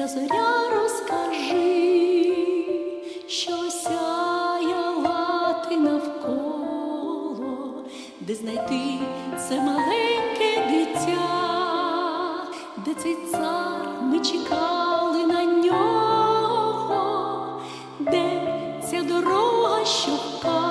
Синька зоря розкажи, що сяяла ти навколо, де знайти це маленьке дитя, де цей цар ми чекали на нього, де ця дорога що впала.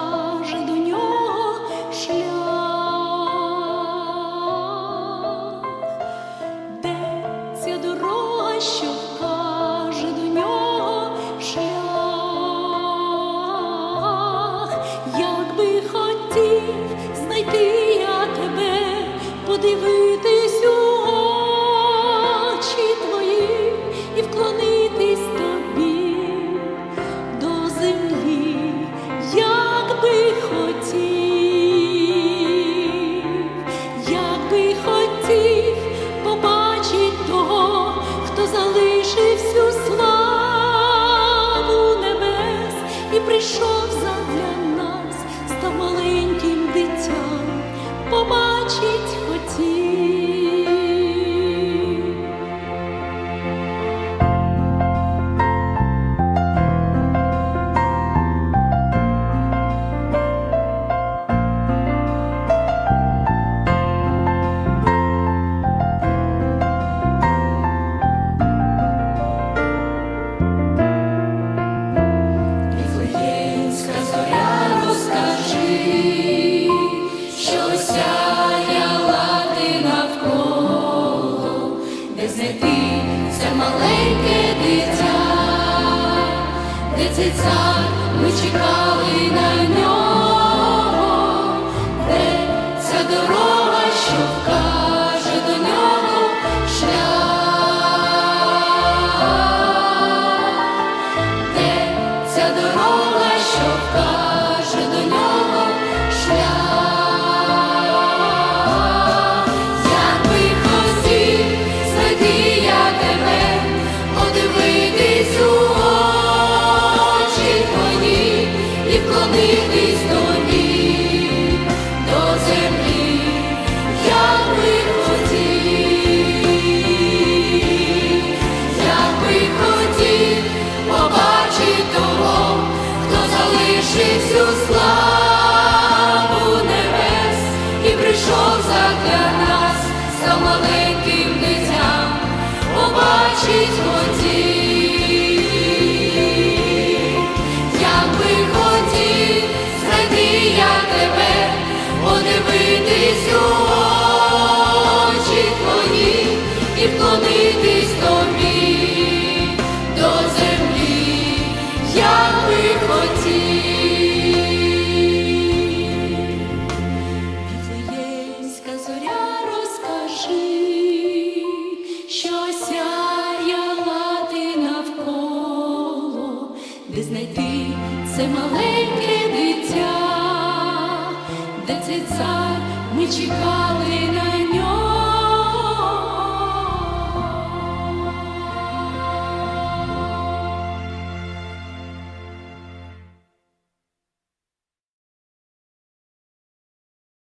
де цей цар ми чекали на нього. прийшов задля нас за маленьким дитям, побачить воді. де знайти це маленьке дитя, де цей цар ми чекали. на